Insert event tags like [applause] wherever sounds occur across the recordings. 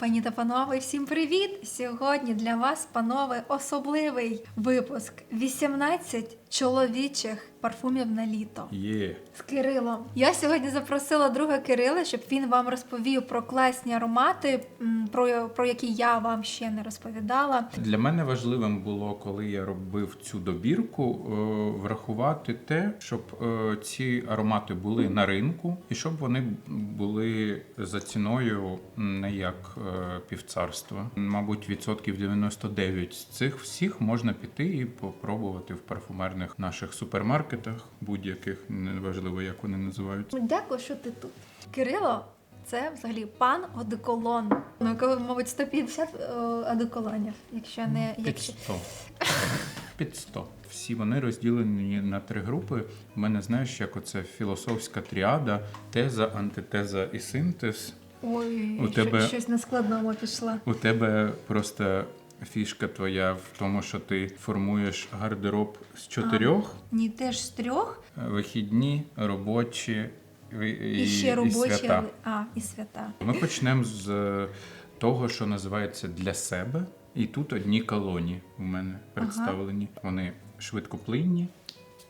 Пані та панове, всім привіт! Сьогодні для вас, панове, особливий випуск: 18 чоловічих парфумів на літо. Є. З Кирилом. Я сьогодні запросила друга Кирила, щоб він вам розповів про класні аромати, про, про які я вам ще не розповідала. Для мене важливим було, коли я робив цю добірку, е, врахувати те, щоб е, ці аромати були на ринку, і щоб вони були за ціною не як е, півцарства. Мабуть, відсотків 99 з цих всіх можна піти і попробувати в парфумерних наших супермаркетах, будь-яких неважливо, як вони називаються. Дякую, що ти тут. Кирило, це взагалі пан одеколон. Ну, якого, мабуть, 150 е, одеколонів, якщо не Під якщо 100. [laughs] Під 100. Всі вони розділені на три групи. У мене знаєш, як оце філософська тріада, теза, антитеза і синтез. ой, У що- тебе- щось на складному пішла. У тебе просто фішка твоя в тому, що ти формуєш гардероб з чотирьох: Ні, теж з трьох, вихідні, робочі і, і, ще робочі, і свята. а, і свята. Ми почнемо з е, того, що називається для себе. І тут одні колоні у мене представлені. Вони швидкоплинні,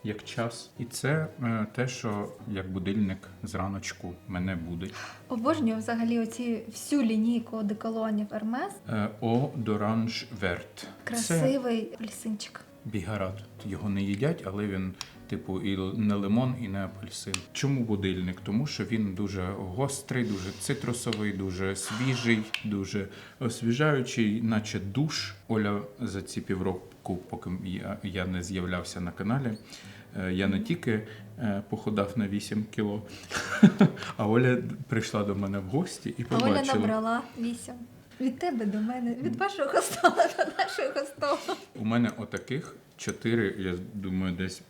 як час. І це е, те, що як будильник зраночку мене будить. Обожнюю взагалі оці всю лінійку одеколонів Hermes. Е, О доранж верт. Це Красивий апельсинчик. бігарат. Його не їдять, але він. Типу, і не лимон, і не апельсин. Чому будильник? Тому що він дуже гострий, дуже цитрусовий, дуже свіжий, дуже освіжаючий, наче душ. Оля за ці півроку, поки я, не з'являвся на каналі. е, Я не тільки е, похудав на 8 кіло, [laughs] а Оля прийшла до мене в гості і А Оля набрала вісім. Від тебе до мене, від вашого стола до нашого столу. У мене отаких чотири, я думаю, десь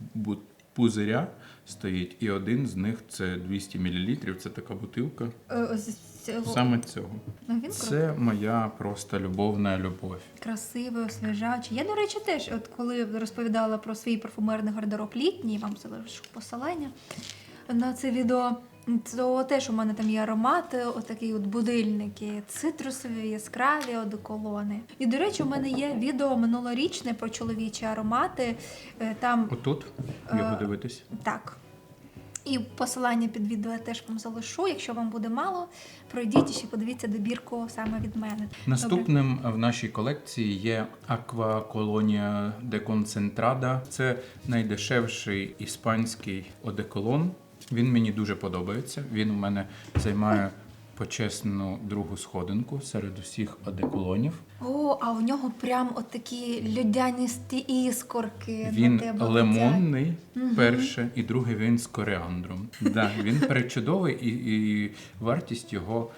пузиря стоїть, і один з них це 200 мл. Це така бутилка. Е, ось цього. Саме цього. Ну, він Це моя просто любовна любов. красивий, освіжаючий. Я, до речі, теж, от коли розповідала про свій парфумерний гардероб літній, вам залишу посилання на це відео. То теж у мене там є аромати, отакі от будильники, цитрусові, яскраві одеколони. І, до речі, у мене є відео минулорічне про чоловічі аромати. Е, Там Отут його Е, дивитись. так. І посилання під відео я теж вам залишу. Якщо вам буде мало, пройдіть і ще подивіться добірку саме від мене. Добре. Наступним в нашій колекції є Акваколонія de Це найдешевший іспанський одеколон. Він мені дуже подобається. Він у мене займає почесну другу сходинку серед усіх одеколонів. О, а в нього прям от такі льодяністі іскорки. на Він тебе летять. лимонний, перше, і другий він з коріандром. Да, він причудовий, і, і вартість його,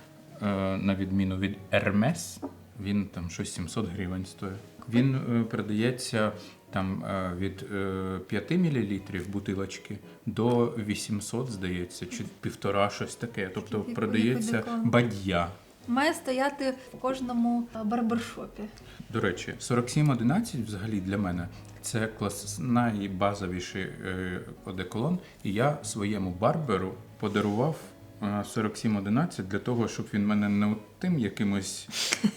е, на відміну від Hermes, він там щось 700 гривень стоїть. Він е, продається там е, від е, 5 мл бутилочки до 800, здається, чи півтора щось таке. Тобто продається бадья. Має стояти в кожному е, барбершопі. До речі, 4711 взагалі для мене це клас найбазовіший е, одеколон. І я своєму барберу подарував е, 4711 для того, щоб він мене не тим якимось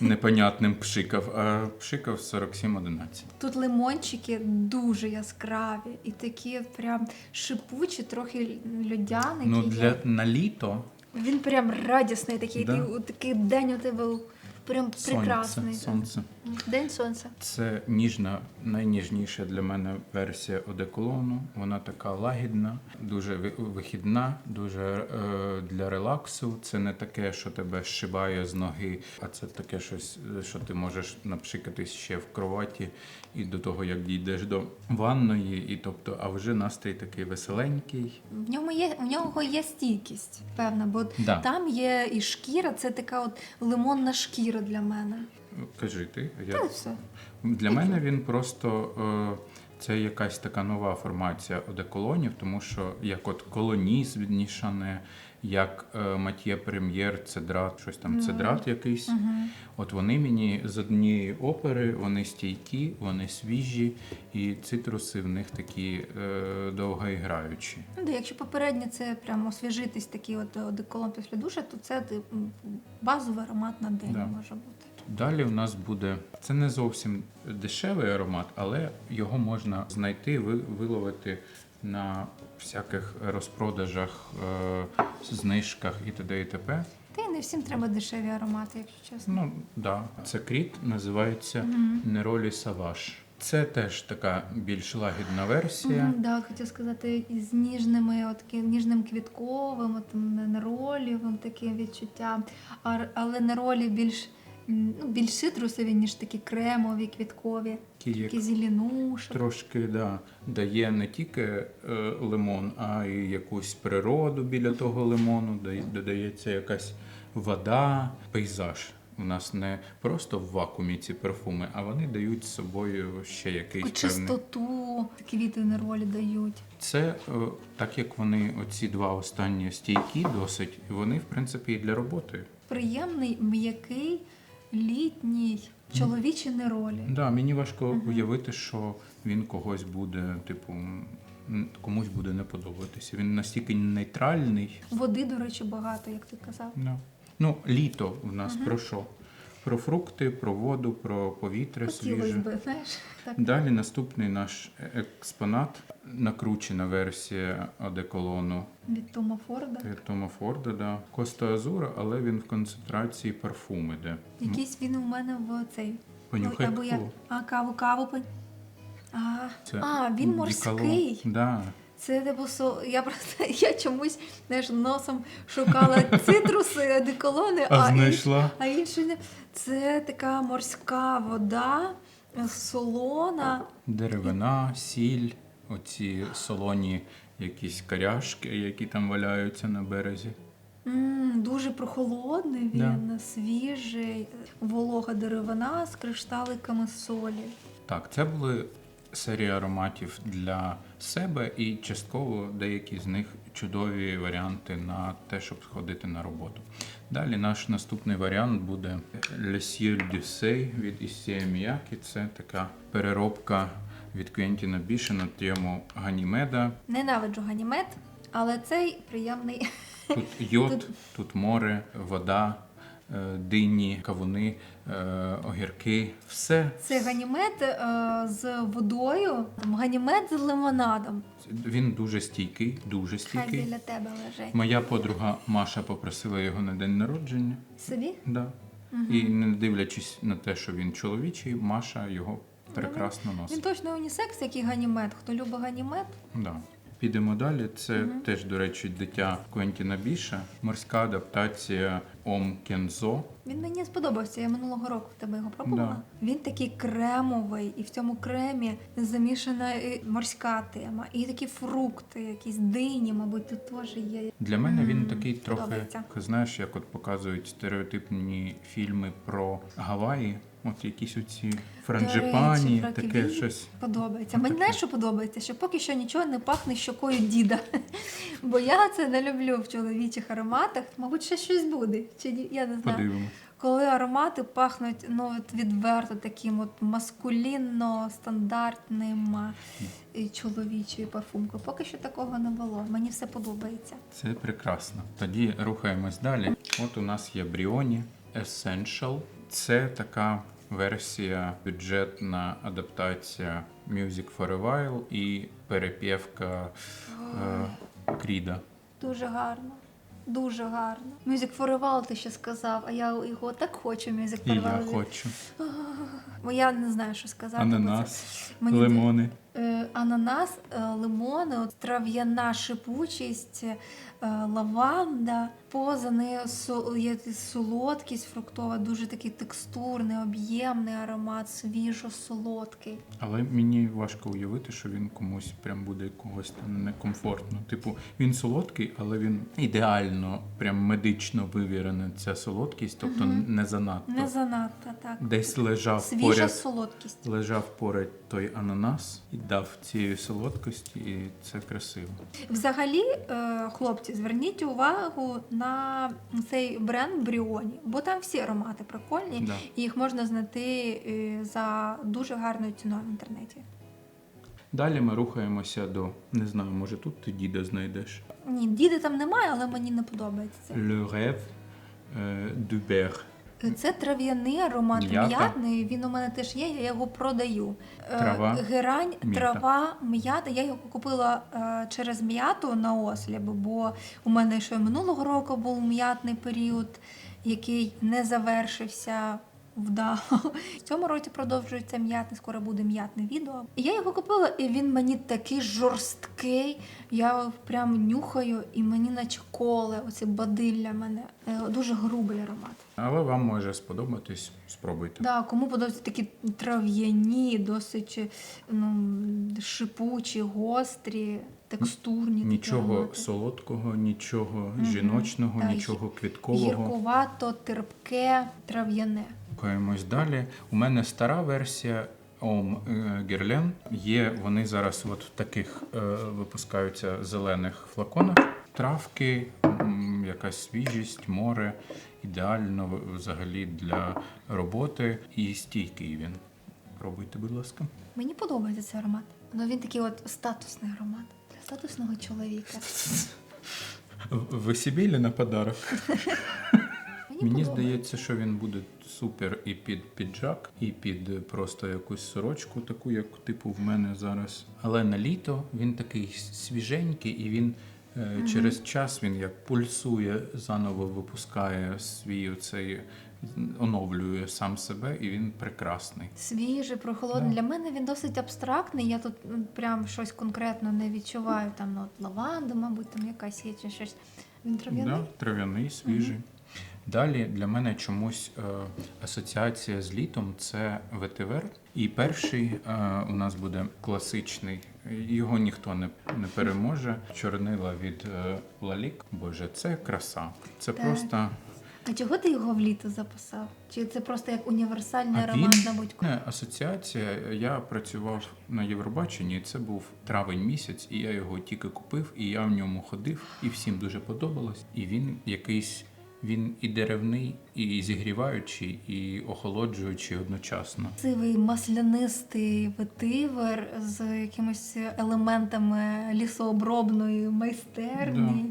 непонятним [laughs] пшикав, а пшикав 4711. Тут лимончики дуже яскраві і такі прям шипучі, трохи льодяники. Ну є. для на літо Він прям радісний, такий, Да. ти- такий день у тебе прям прекрасний. сонце. День сонця. Це ніжна, найніжніша для мене версія одеколону. Вона така лагідна, дуже ви- вихідна, дуже е, для релаксу. Це не таке, що тебе шибає з ноги, а це таке щось, е, що ти можеш напшикатись ще в кроваті і до того, як дійдеш до ванної, і тобто, а вже настрій такий веселенький. В ньому є в нього є стійкість, певна, бо Да. там є і шкіра, це така от лимонна шкіра для мене. Кажи ти, я Та все. Для мене він просто е, це якась така нова формація одеколонів, тому що як от колоніс від Нішане, як е, Матьє Прем'єр, Цедрат, щось там Цедрат якийсь. Угу. От вони мені з однієї опери, вони стійкі, вони свіжі, і цитруси в них такі е, довгоіграючі. Ну, якщо попереднє це прямо освіжитись такий от одеколон після душа, то це базовий аромат на день Да. може бути. Далі в нас буде це не зовсім дешевий аромат, але його можна знайти, ви- виловити на всяких розпродажах, е, знижках і т.д. і т.п. Та й не всім треба дешеві аромати, якщо чесно. Ну да, це кріт називається Мгм. Неролі Саваш. Це теж така більш лагідна версія. Мгм, да, хотів сказати, із ніжними, от ніжним квітковим, от неролівим таким відчуттям. А, але неролі більш, ну, більш цитрусові, ніж такі кремові, квіткові, Які такі зеленушок. трошки да, дає не тільки е, лимон, а й якусь природу біля того лимону, дає- додається якась вода, пейзаж. У нас не просто в вакуумі ці парфуми, а вони дають з собою ще якийсь Таку певний. чистоту, квіти неролі дають. Це е, так як вони, оці два останні стійкі, досить, вони в принципі і для роботи. Приємний, м'який, літній, чоловічий неролі. Да, мені важко уявити, що він когось буде, типу, комусь буде не подобатися. Він настільки нейтральний. Води, до речі, багато, як ти казав. Да. Ну, літо в нас про що? Про фрукти, про воду, про повітря Хотілося свіже. б, знаєш. Так. Далі наступний наш експонат, накручена версія одеколону Від Тома Форда. Тома Форда, да. Коста Азура, але він в концентрації парфум іде. Якийсь він у мене в цей. Понюхай або як? каву. А, каву, каву. пон- А, Це а він діколон. морський. Да. Це типу со. Я просто [laughs] я чомусь знаєш, носом шукала цитруси, [laughs] одеколони, А а, інш- а інше не. Це така морська вода, солона. Деревина, сіль, оці солоні якісь коряшки, які там валяються на березі. М, дуже прохолодний Да. він, свіжий, волога деревина з кришталиками солі. Так, це були серії ароматів для себе, і частково деякі з них чудові варіанти на те, щоб сходити на роботу. Далі наш наступний варіант буде Le Ciel du Sey від Issey Miyake. Це така переробка від Квентіна Біша на тему Ганімеда. Ненавиджу ганімет, але цей приємний. Тут йод, [laughs] Тут- тут море, вода, дині, кавуни, е, огірки. Все. Це ганімет е, з водою, там, ганімет з лимонадом. Він дуже стійкий, дуже Хай стійкий. біля тебе лежить. Моя подруга Маша попросила його на день народження. Собі? Да. І не дивлячись на те, що він чоловічий, Маша його прекрасно Ну, Він носить. точно унісекс, як і ганімет. Хто любить ганімет, Да. Підемо далі. Це теж, до речі, дитя Квентіна Біша, морська адаптація Ом Кензо. він мені сподобався. Я минулого року в тебе його пробувала. Він такий кремовий, і в цьому кремі замішана і морська тема, і такі фрукти, якісь дині, мабуть, тут теж є. Для мене він такий трохи, подобається. знаєш, як от показують стереотипні фільми про Гаваї, от якісь оці франджипані, До речі, таке фраківі. щось. Подобається. Мені знаєш, що подобається, що поки що нічого не пахне щокою діда. [laughs] Бо я це не люблю в чоловічих ароматах. Мабуть, ще щось буде. Чи ні? я не знаю. Подивимось. Коли аромати пахнуть ну, от відверто таким от маскулінно стандартним чоловічою парфумкою. Поки що такого не було. Мені все подобається. Це прекрасно. Тоді рухаємось далі. От у нас є Бріоні Essential. Це така версія, бюджетна адаптація Music for a While і перепівка е, Кріда. Дуже гарно. Дуже гарно. Music for a While ти ще сказав, а я його так хочу Music for a я хочу. Бо я не знаю, що сказати. Ананас, Мені лимони. Е, ананас, е, лимони, трав'яна шипучість, е, лаванда. Поза нею є солодкість фруктова, дуже такий текстурний, об'ємний аромат, свіжо-солодкий. Але мені важко уявити, що він комусь прям буде когось там некомфортно. Типу, він солодкий, але він ідеально, прям медично вивірена ця солодкість, тобто не занадто. Не занадто так. Десь лежав Свіжа поряд, солодкість. лежав поряд той ананас і дав цієї солодкості, і це красиво. Взагалі, е, хлопці, зверніть увагу на цей бренд Бріоні, бо там всі аромати прикольні, Да. і їх можна знайти е, за дуже гарною ціною в інтернеті. Далі ми рухаємося до не знаю, може тут ти діда знайдеш. Ні, діди там немає, але мені не подобається це. Le rêve е, du beurre. Це трав'яний аромат М'ята. м'ятний. Він у мене теж є, я його продаю. Е, Трава, Герань, м'ята. трава, м'ята. Я його купила е, через м'яту на осліп, бо у мене ще минулого року був м'ятний період, який не завершився. Вдало. [laughs] В цьому році продовжується м'ятний, скоро буде м'ятне відео. І я його купила, і він мені такий жорсткий. Я прям нюхаю, і мені наче коле, оці бадилля мене. Е, Дуже грубий аромат. Але вам може сподобатись, спробуйте. Да, кому подобаються такі трав'яні, досить ну, шипучі, гострі, текстурні. Нічого аромати. солодкого, нічого Мгм. жіночного, Так, нічого квіткового. Гіркувато, терпке, трав'яне. Рухаємось далі. У мене стара версія Om Guerlain. Є вони зараз от в таких е, випускаються зелених флаконах. Травки, якась свіжість, море. Ідеально взагалі для роботи і стійкий він. Пробуйте, будь ласка. Мені подобається цей аромат. Ну він такий от статусний аромат статусного чоловіка. В- Ви собі на подарок? Мені здається, що він буде супер і під піджак, і під е, просто якусь сорочку, таку, як типу в мене зараз. Але на літо він такий свіженький, і він е, через час він як пульсує, заново випускає свій оцей, оновлює сам себе, і він прекрасний. Свіжий, прохолодний. Да. Для мене він досить абстрактний. Я тут прям щось конкретно не відчуваю. Там ну, от лаванда, мабуть, там якась є чи щось. Він трав'яний. Да, трав'яний, свіжий. Далі для мене чомусь е, асоціація з літом це ветивер. І перший е, у нас буде класичний. Його ніхто не, не переможе. Чорнила від е, Лалік. Боже, це краса. Це Так. просто А чого ти його в літо записав? Чи це просто як універсальний А він- мабуть? не, асоціація. Я працював на Євробаченні. Це був травень місяць, і я його тільки купив, і я в ньому ходив, і всім дуже подобалось. І він якийсь. Він і деревний, і зігріваючий, і охолоджуючий одночасно. Красивий маслянистий ветивер з якимись елементами лісообробної майстерні,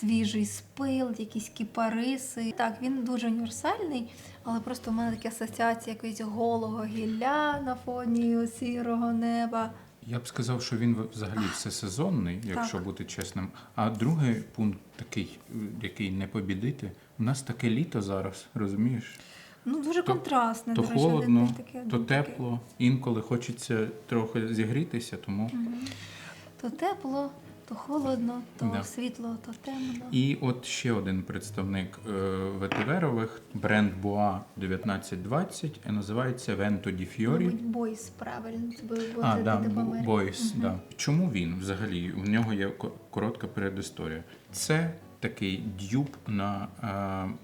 свіжий спил, якісь кіпариси. Так, він дуже універсальний, але просто в мене такі асоціації якогось голого гілля на фоні сірого неба. Я б сказав, що він взагалі всесезонний, якщо Так. бути чесним. А другий пункт такий, який не побідити. У нас таке літо зараз, розумієш? Ну, дуже То- контрастне. То до речі, холодно, таке- то тепло. Інколи хочеться трохи зігрітися, тому Мгм. То тепло, то холодно, то Да. світло, то темно. І от ще один представник е, ветиверових, бренд Boa 1920, і називається Vento di Fiori. Бойс, правильно, це буде А, да. Бойс, да. Чому він взагалі? У нього є ко- коротка передісторія. Це такий дюб на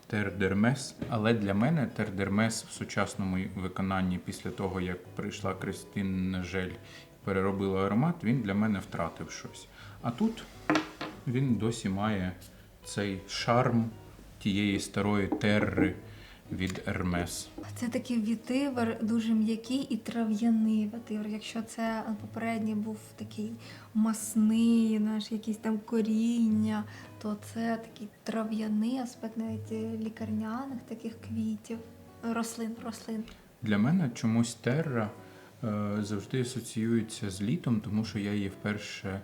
Тердермес, але для мене Тердермес в сучасному виконанні після того, як прийшла Кристин Жель і переробила аромат, він для мене втратив щось. А тут він досі має цей шарм тієї старої терри від Ермес. Це такий вітивер, дуже м'який і трав'яний вітивер. Якщо це попередній був такий масний, наш якийсь там коріння, то це такий трав'яний аспект навіть е, лікарняних таких квітів, рослин, рослин. Для мене чомусь терра е, завжди асоціюється з літом, тому що я її вперше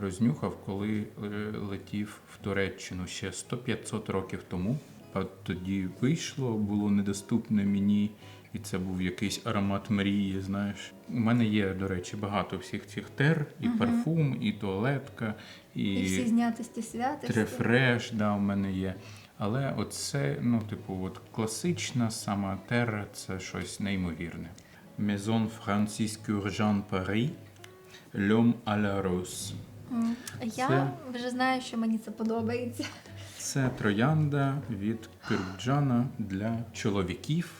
рознюхав, коли е, летів в Туреччину ще 100-500 років тому. А тоді вийшло, було недоступне мені, і це був якийсь аромат мрії. Знаєш, у мене є, до речі, багато всіх цих тер, і Мгм. парфум, і туалетка, І, всі знятості святості. Трефреш, да, у мене є. Але оце, ну, типу, от класична сама терра це щось неймовірне. Maison Francis Curjean Paris, L'homme à la rose. Я Це- вже знаю, що мені це подобається. Це троянда від Кюрджана для чоловіків.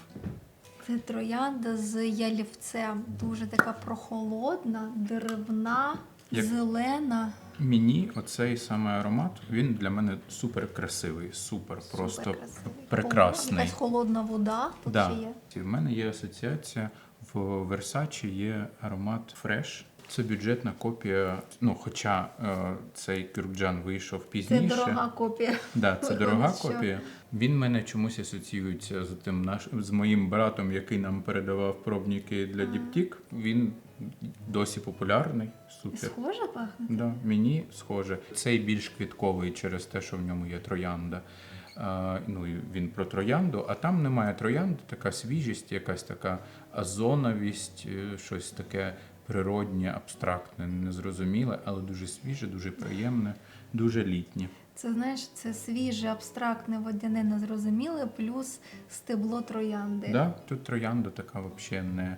Це троянда з ялівцем. Дуже така прохолодна, деревна, Як- зелена. Мені оцей саме аромат, він для мене супер красивий, супер, просто Суперкрасивий. прекрасний. Якась холодна вода тут Да. ще є. В мене є асоціація в Versace є аромат Fresh. Це бюджетна копія. Ну, хоча е, цей кюркджан вийшов Це пізніше. дорога копія. Да, це дорога копія. Він мене чомусь асоціюється з тим наш з моїм братом, який нам передавав пробники для Діптік. Він досі популярний. Супер. Схоже пахне? Да, мені схоже. Цей більш квітковий через те, що в ньому є троянда. А, ну, він про троянду, а там немає троянди, така свіжість, якась така озоновість, е, щось таке природнє, абстрактне, незрозуміле, але дуже свіже, дуже приємне, дуже літнє. Це знаєш, це свіже, абстрактне, водяне, незрозуміле, плюс стебло троянди. Да, тут троянда така взагалі не,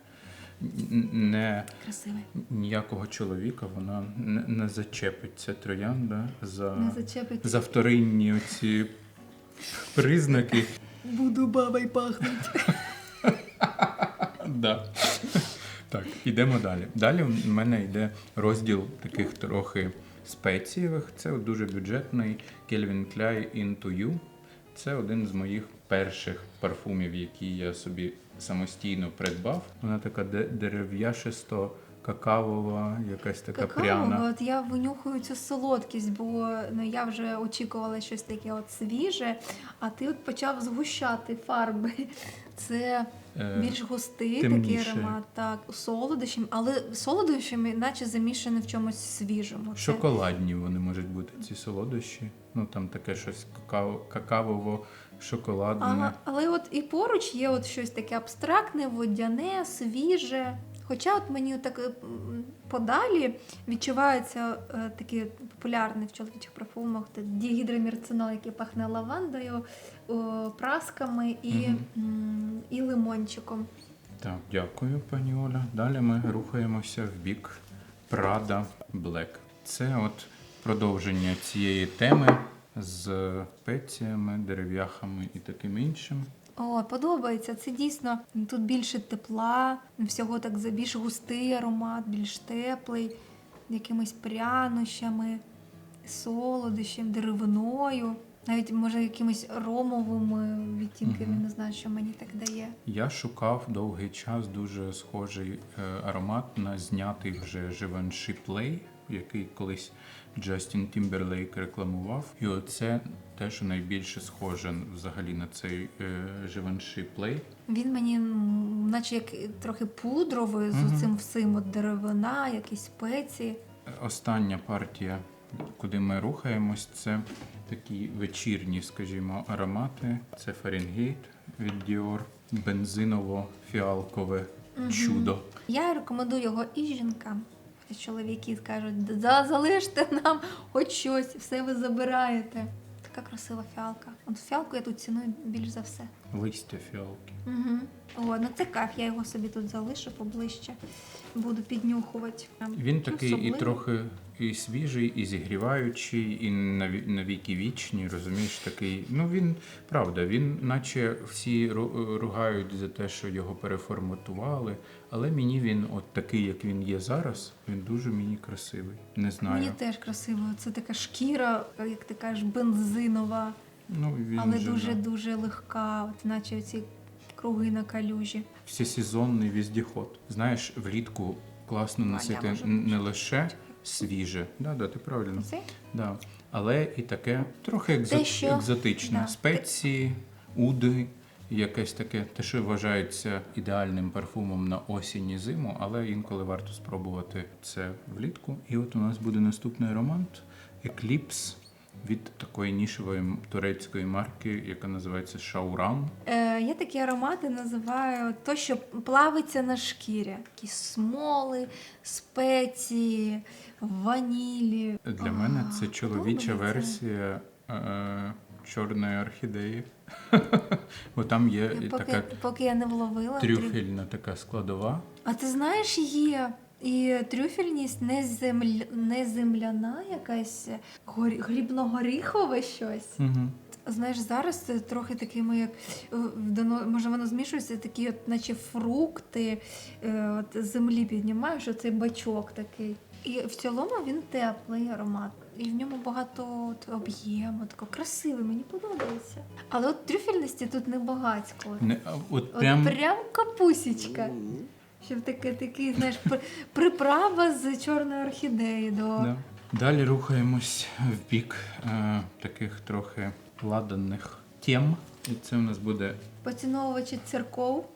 не Красиве. ніякого чоловіка, вона не, не зачепить. Це троянда за, Не зачепить. за вторинні оці признаки. Буду бабой пахнуть. [laughs] Да. Так, ідемо далі. Далі в мене йде розділ таких трохи спецієвих. Це дуже бюджетний Calvin Klein Into You. Це один з моїх перших парфумів, які я собі самостійно придбав. Вона така де- дерев'яшисто какавова, якась така пряна. От я винюхую цю солодкість, бо ну, я вже очікувала щось таке от свіже, а ти от почав згущати фарби. [laughs] Це Е, більш густий такий темніше. аромат, так, солодощем, але солодощами наче замішане в чомусь свіжому. Це- Шоколадні вони можуть бути, ці солодощі. Ну там таке щось какао, какавово, шоколадне. Ага, але от і поруч є от щось таке абстрактне, водяне, свіже. Хоча от мені так е, подалі відчувається е, такий популярний в чоловічих парфумах дігідромірцинол, який пахне лавандою, прасками і, м, і лимончиком. Так, дякую, пані Оля. Далі ми рухаємося в бік Prada Black. Це от продовження цієї теми з спеціями, дерев'яхами і таким іншим. О, подобається. Це дійсно тут більше тепла, всього так за більш густий аромат, більш теплий, якимись прянощами, солодощем, деревиною, навіть може якимись ромовими відтінками, Мгм. не знаю, що мені так дає. Я шукав довгий час дуже схожий е, аромат на знятий вже Givenchy Play, який колись Джастін Тімберлейк рекламував. І оце те, що найбільше схоже взагалі на цей е, Givenchy Play. Він мені, наче як трохи пудровий, з Мгм. цим всім от деревина, якісь спеції. Остання партія, куди ми рухаємось, це такі вечірні, скажімо, аромати. Це Фаренгейт від Dior, бензиново-фіалкове Мгм. чудо. Я рекомендую його і жінкам. Чоловіки кажуть, «Да, залиште нам хоч щось, все ви забираєте. Така красива фіалка. От фіалку я тут ціную більш за все. Листя фіалки. Угу. О, ну це кайф, я його собі тут залишу поближче. Буду піднюхувати. Він такий і трохи і свіжий, і зігріваючий, і наві- навіки вічні, розумієш, такий. Ну він правда, він, наче всі ругають за те, що його переформатували, але мені він, от такий, як він є зараз, він дуже мені красивий. Не знаю. Мені теж красиво. Це така шкіра, як ти кажеш, бензинова, Ну, він але вже, дуже да. дуже легка, от наче ці круги на калюжі. всесезонний віздіход. Знаєш, влітку класно носити можу не лише свіже. Да, да, ти правильно. Це Да. Але і таке трохи екзо... Те, що- екзотичне. да. Спеції, уди, якесь таке, те, що вважається ідеальним парфумом на осінь і зиму, але інколи варто спробувати це влітку. І от у нас буде наступний аромат Eclipse від такої нішевої турецької марки, яка називається Шауран. Е, я такі аромати називаю то, що плавиться на шкірі. Якісь смоли, спеції, ванілі. Для А, мене це чоловіча версія е, чорної орхідеї. [laughs] Бо там є поки, така поки я не вловила. трю- трюфельна така складова. А ти знаєш, є і трюфельність не, земля... не земляна, якась горі... грібно-горіхове щось. Угу. Знаєш, зараз це трохи такими, як е, дано- може воно змішується, такі, от, наче фрукти е, от, землі піднімаєш, оцей бачок такий. І в цілому він теплий аромат. І в ньому багато от, об'єму, тако красивий, мені подобається. Але от трюфельності тут не багатько. Не, от от прям прям капусічка. Щоб таке, такий, знаєш, приправа з чорної орхідеї до. Да. Далі рухаємось в бік е, таких трохи ладаних тем. І це у нас буде Поціновувачі церков,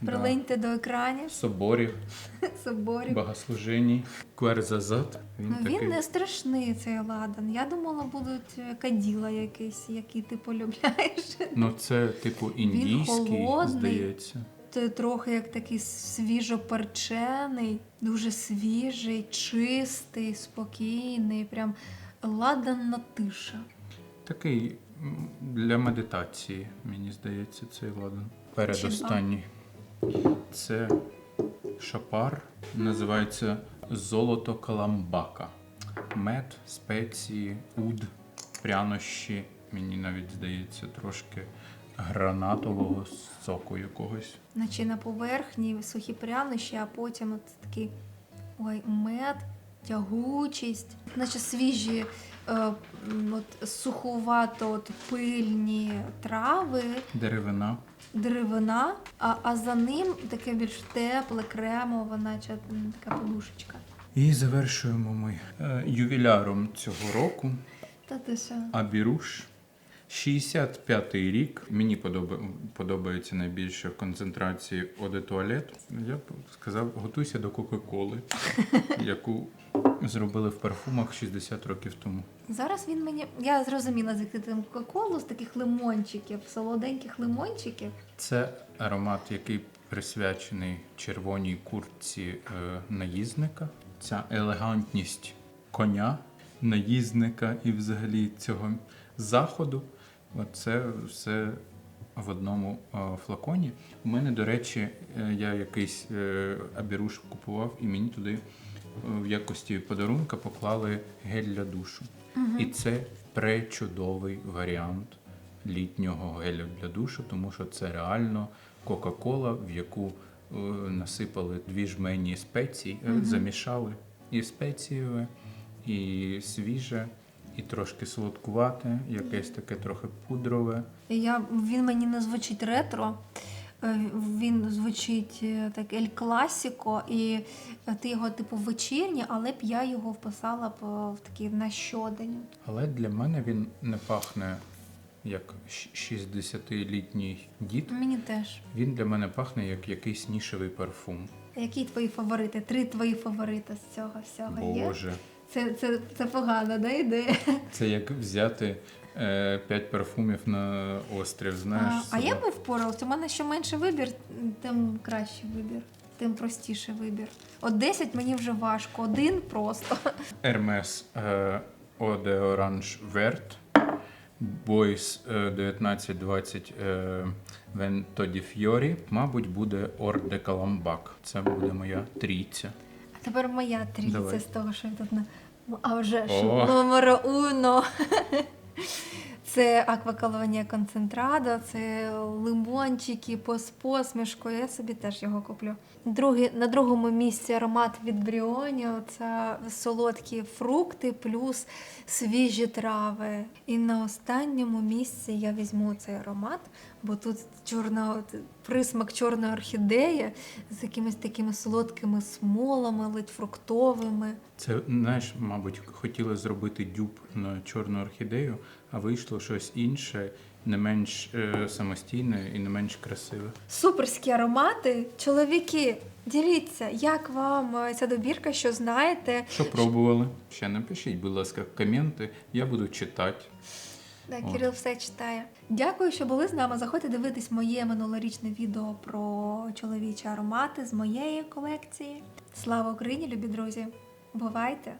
да, до екранів, соборів, [laughs] соборів. богослужінь, куерзазат. Він Ну, такий він не страшний цей ладан. Я думала, будуть е, каділа якісь, які ти полюбляєш. Ну, це типу індійський, холодний. здається. Це трохи як такий свіжоперчений, дуже свіжий, чистий, спокійний, прям ладанна тиша. Такий для медитації, мені здається, цей ладан. Передостанній. Це шапар, називається Золото Каламбака. Мед, спеції, уд, прянощі. Мені навіть здається, трошки гранатового соку якогось. Наче на поверхні сухі прянощі, а потім от такий ой, мед, тягучість, наче свіжі, е, от, суховато от, пильні трави, Деревина. деревина, а, а за ним таке більш тепле, кремове, наче така подушечка. І завершуємо ми е, ювіляром цього року. Та ти що? Абіруш. 65-й рік. Мені подоба- подобається найбільше в концентрації оде туалет. Я б сказав, готуйся до Кока-Коли, [laughs] яку зробили в парфумах 60 років тому. Зараз він мені. Я зрозуміла звідки там кока-колу з таких лимончиків, солоденьких лимончиків. Це аромат, який присвячений червоній куртці е, наїзника. Ця елегантність коня, наїзника і взагалі цього заходу. Це все в одному е, флаконі. У мене, до речі, е, я якийсь е, абіруш купував, і мені туди е, в якості подарунка поклали гель для душу. І це пречудовий варіант літнього геля для душу, тому що це реально Кока-Кола, в яку е, насипали дві жмені спецій, е, замішали і спецієве, і свіже, і трошки солодкувате, якесь таке трохи пудрове. Я, він мені не звучить ретро, е, він звучить е, так ель класіко, і е, ти його типу вечірній, але б я його вписала б в такий на щодень. Але для мене він не пахне як щ- 60-літній дід. Мені теж. Він для мене пахне як якийсь нішевий парфум. Які твої фаворити? Три твої фаворити з цього всього є? Боже. Це, це, це погана да, ідея. Це як взяти е, п'ять парфумів на острів, знаєш. А, а я би впоралася. У мене що менше вибір, тим кращий вибір, тим простіший вибір. От 10 мені вже важко, один просто. Hermes е, Eau de Orange Vert, Boys е, 1920 е, Vento di Fiori, мабуть, буде Or de Calambac. Це буде моя трійця. А тепер моя трійця Давай. з того, що я тут на. А вже ж О. номер уно. Це акваколонія концентрадо, це лимончики з посмішкою. Я собі теж його куплю. Другий, на другому місці аромат від Бріоніо. Це солодкі фрукти плюс свіжі трави. І на останньому місці я візьму цей аромат, бо тут чорна присмак чорної орхідеї з якимись такими солодкими смолами, ледь фруктовими. Це, знаєш, мабуть, хотіли зробити дюб на чорну орхідею, а вийшло щось інше, не менш е, самостійне і не менш красиве. Суперські аромати. Чоловіки, діліться, як вам е, ця добірка, що знаєте. Що пробували? Ще напишіть, будь ласка, коменти. Я буду читати. Да, От. Кирил все читає. Дякую, що були з нами. Заходьте дивитись моє минулорічне відео про чоловічі аромати з моєї колекції. Слава Україні, любі друзі! Бувайте!